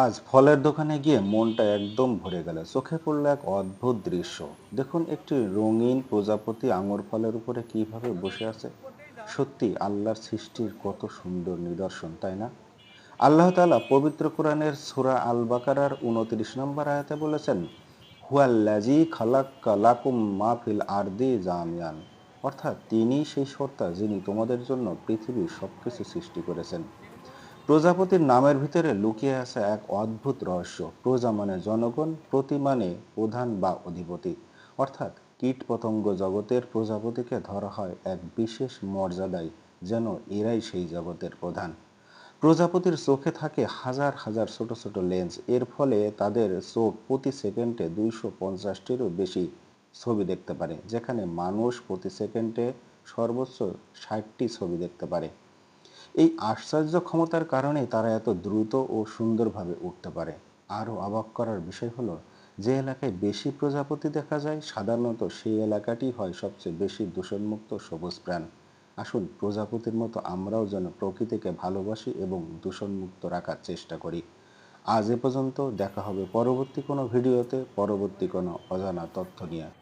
আজ ফলের দোকানে গিয়ে মনটা একদম ভরে গেল। চোখে পড়ল এক অদ্ভুত দৃশ্য। দেখুন, একটি রঙিন প্রজাপতি আঙুর ফলের উপরে কীভাবে বসে আছে। সত্যি, আল্লাহর সৃষ্টির কত সুন্দর নিদর্শন, তাই না? আল্লাহ তালা পবিত্র কোরআনের সূরা আল বাকারার উনত্রিশ নম্বর আয়াতে বলেছেন হুয়াল্লাজি খালাক কালাকুম মা ফিল আরদি জামিয়ান। অর্থাৎ তিনি সেই সত্তা যিনি তোমাদের জন্য পৃথিবীর সবকিছু সৃষ্টি করেছেন। প্রজাপতির নামের ভিতরে লুকিয়ে আছে এক অদ্ভুত রহস্য। প্রজা মানে জনগণ, প্রতি মানে প্রধান বা অধিপতি। অর্থাৎ কীট পতঙ্গ জগতের প্রজাপতিকে ধরা হয় এক বিশেষ মর্যাদায়, যেন এরাই সেই জগতের প্রধান। প্রজাপতির চোখে থাকে হাজার হাজার ছোট ছোট লেন্স। এর ফলে তাদের চোখ প্রতি সেকেন্ডে দুইশো পঞ্চাশটিরও বেশি ছবি দেখতে পারে, যেখানে মানুষ প্রতি সেকেন্ডে সর্বোচ্চ ষাটটি ছবি দেখতে পারে। এই আশ্চর্য ক্ষমতার কারণে তারা এত দ্রুত ও সুন্দরভাবে উঠতে পারে। আরও অবাক করার বিষয় হলো, যে এলাকায় বেশি প্রজাপতি দেখা যায়, সাধারণত সেই এলাকাটি হয় সবচেয়ে বেশি দূষণমুক্ত সবুজ প্রাণ। আসুন, প্রজাপতির মতো আমরাও যেন প্রকৃতিকে ভালোবাসি এবং দূষণমুক্ত রাখার চেষ্টা করি। আজ এ পর্যন্ত দেখা হবে পরবর্তী কোনো ভিডিওতে, পরবর্তী কোনো অজানা তথ্য নিয়ে।